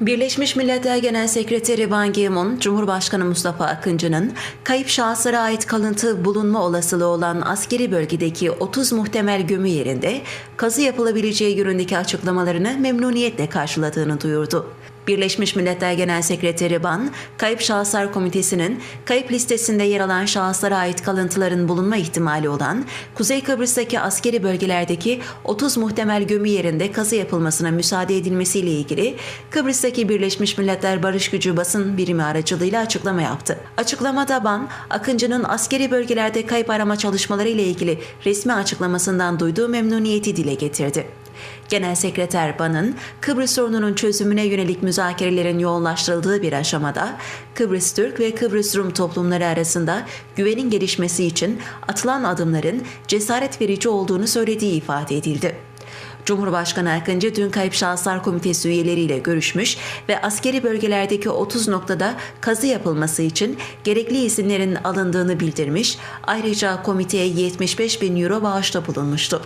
Birleşmiş Milletler Genel Sekreteri Ban Ki-moon, Cumhurbaşkanı Mustafa Akıncı'nın kayıp şahıslara ait kalıntı bulunma olasılığı olan askeri bölgedeki 30 muhtemel gömü yerinde kazı yapılabileceği yönündeki açıklamalarını memnuniyetle karşıladığını duyurdu. Birleşmiş Milletler Genel Sekreteri Ban, Kayıp Şahıslar Komitesi'nin kayıp listesinde yer alan şahıslara ait kalıntıların bulunma ihtimali olan Kuzey Kıbrıs'taki askeri bölgelerdeki 30 muhtemel gömü yerinde kazı yapılmasına müsaade edilmesiyle ilgili Kıbrıs'taki Birleşmiş Milletler Barış Gücü basın birimi aracılığıyla açıklama yaptı. Açıklamada Ban, Akıncı'nın askeri bölgelerde kayıp arama çalışmaları ile ilgili resmi açıklamasından duyduğu memnuniyeti dile getirdi. Genel Sekreter Ban'ın Kıbrıs sorununun çözümüne yönelik müzakerelerin yoğunlaştırıldığı bir aşamada Kıbrıs Türk ve Kıbrıs Rum toplumları arasında güvenin gelişmesi için atılan adımların cesaret verici olduğunu söylediği ifade edildi. Cumhurbaşkanı Akıncı dün Kayıp Şahıslar Komitesi üyeleriyle görüşmüş ve askeri bölgelerdeki 30 noktada kazı yapılması için gerekli izinlerin alındığını bildirmiş, ayrıca komiteye 75 bin euro bağışta bulunmuştu.